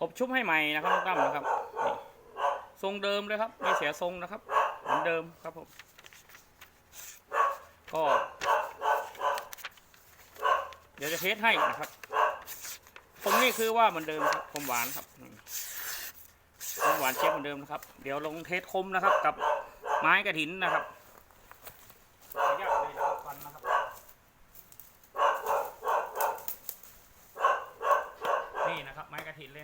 อบชุบให้ใหม่นะครับน้องตั้มนะครับทรงเดิมเลยครับ ไม่เสียทรงนะครับ เหมือนเดิมครับผม ก็ เดี๋ยวจะเทสให้นะครับผมนี่คือว่าเหมือนเดิมครับคมหวานครับคมหวานเชฟเหมือนเดิมนะครับ เดี๋ยวลงเทสคมนะครับ กับไม้กระถินนะครับขออนุญาตเลยนะครับฟันนะครับ นี่นะครับ ไม้กระถิ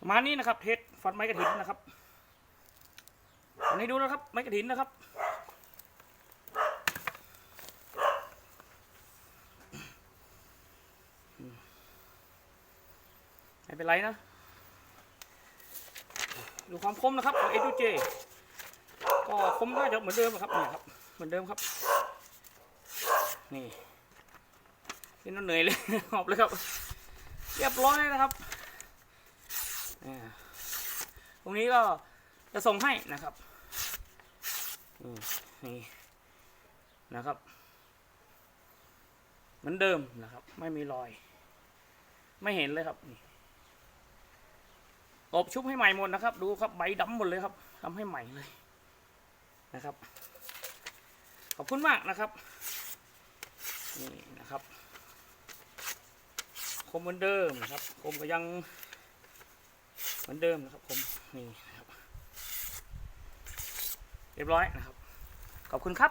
ประมาณนี้นะครับเทสฟันไม้กระถินนะครับอันนี้ดูนะครับ ไม้กระถินนะครับไม่เป็นไรนะ ดูความคมนะครับของ a อ j ก็คมน่าจะเหมือนเดิมอะครับเนี่ยครับ เหมือนเดิมครับ นี่นี่น้อเหนื่อยเลยหอบเลยครับ เรียบร้อยนะครับ ตรงนี้ก็จะส่งให้นะครับนี่นะครับ เหมือนเดิมนะครับ ไม่มีรอย ไม่เห็นเลยครับนี่อบชุบให้ใหม่หมดนะครับ ดูครับใบดำหมดเลยครับทำให้ใหม่เลยนะครับ ขอบคุณมากนะครับ นี่นะครับ คมเหมือนเดิมนะครับ คมก็ยัง เหมือนเดิมนะครับผมนี่นะครับเรียบร้อยนะครับ ขอบคุณครับ